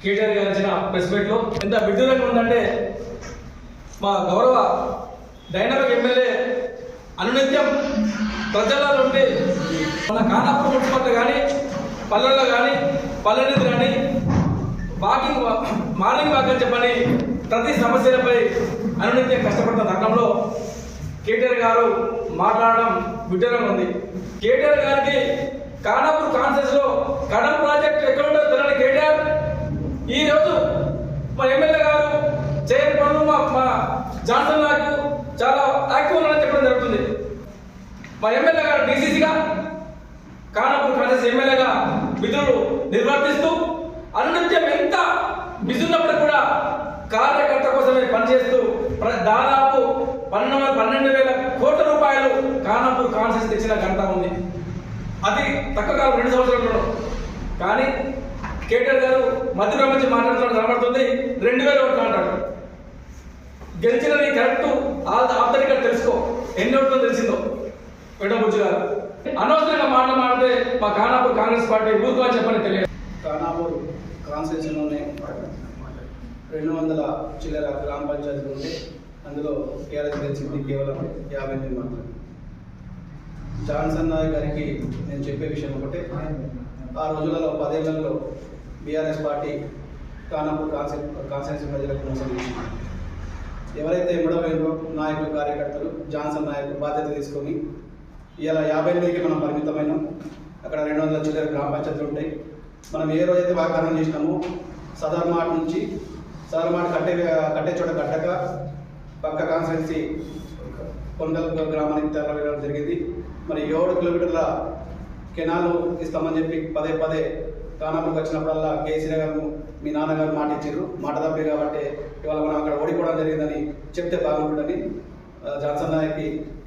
కేటీఆర్ గారు ఇచ్చిన ప్రెస్ మీట్లో ఎంత విడ్డూరంగా ఉందంటే మా గౌరవ డైనమిక్ ఎమ్మెల్యే అనునిత్యం ప్రజల్లో ఉండి మన ఖానాపూర్ మున్సిపల్ కానీ పల్లెల్లో కానీ పల్లెనిధి కానీ వాకింగ్ మార్నింగ్ వాక్ అని చెప్పని ప్రతి సమస్యలపై అనునిత్యం కష్టపడిన తరుణంలో కేటీఆర్ గారు మాట్లాడడం విడ్డూరంగా ఉంది. కేటీఆర్ గారికి ఖానాపూర్ కాన్సెన్స్లో కడం ప్రాజెక్ట్ ఎక్కడ ఈ రోజు మా ఎమ్మెల్యే గారు చేయని పనులు మా మా జాన్సన్ నాకు చాలా యాక్టివ్ ఉన్నారని చెప్పడం జరుగుతుంది. మా ఎమ్మెల్యే గారు డీసీసీగా కానపూర్ కాంగ్రెస్ ఎమ్మెల్యేగా విధులు నిర్వర్తిస్తూ అనునిత్యం ఎంత బిజున్నప్పుడు కూడా కార్యకర్త కోసమే పనిచేస్తూ దాదాపు పన్నెండు పన్నెండు వేల కోట్ల రూపాయలు కానపూర్ కాన్సెస్ తెచ్చిన ఘనత ఉంది. అది తక్కువ కాలం రెండు సంవత్సరాలు కానీ కేటీఆర్ గారు మధ్యలో మంచి మాట్లాడుతున్నట్టు కనబడుతుంది. రెండు వేల ఓట్లు అంటాడు గెలిచినది కరెక్ట్ ఆఫ్టర్ తెలుసుకో. ఎన్ని ఓట్లు తెలిసిందో. వెంటబుజ్జు గారు. అనవసరంగా మాట మాడితే మా ఖానాపూర్ కాంగ్రెస్ పార్టీ ఊరుకు అని చెప్పని తెలియదు. ఖానాపూర్ కాన్స్టిట్యూషన్లోనే రెండు వందల చిల్లర గ్రామ పంచాయతీలు ఉంటే అందులో టీఆర్ఎస్ గెలిచింది కేవలం యాభై ఎనిమిది మాత్రమే జాన్సన్ నాయక్ గారికి నేను చెప్పే విషయం ఒకటే. ఆ రోజులలో పదేళ్ళలో బీఆర్ఎస్ పార్టీ ఖానాపూర్ కాన్సెన్ కాన్స్టిట్యూన్సీ ప్రజలకు మోసం చేసింది. ఎవరైతే ఎమ్మడమైనో నాయకులు కార్యకర్తలు జాన్సన్ నాయకులు బాధ్యత తీసుకొని ఇలా యాభై ఎనిమిదికి మనం పరిమితమైనాం. అక్కడ రెండు వందల చిల్లర గ్రామ పంచాయతీలు ఉంటాయి. మనం ఏ రోజైతే వాగ్దానం చేసినామో సదర్ మార్ట్ నుంచి సదర్ మార్ట్ కట్టే కట్టే చోట కట్టక పక్క కాన్స్టిట్యున్సీ కొండల గ్రామానికి తరలివేయడం జరిగింది. మరి ఏడు కిలోమీటర్ల కెనాలు ఇస్తామని చెప్పి పదే పదే కానాపూర్కి వచ్చినప్పుడల్లా కేసీఆర్ గారు మీ నాన్నగారు మాట ఇచ్చారు. మాట తప్పే కాబట్టి ఇవాళ మనం అక్కడ ఓడిపోవడం జరిగిందని చెప్తే బాగుంటుందని జాన్సన్ నాయక్కి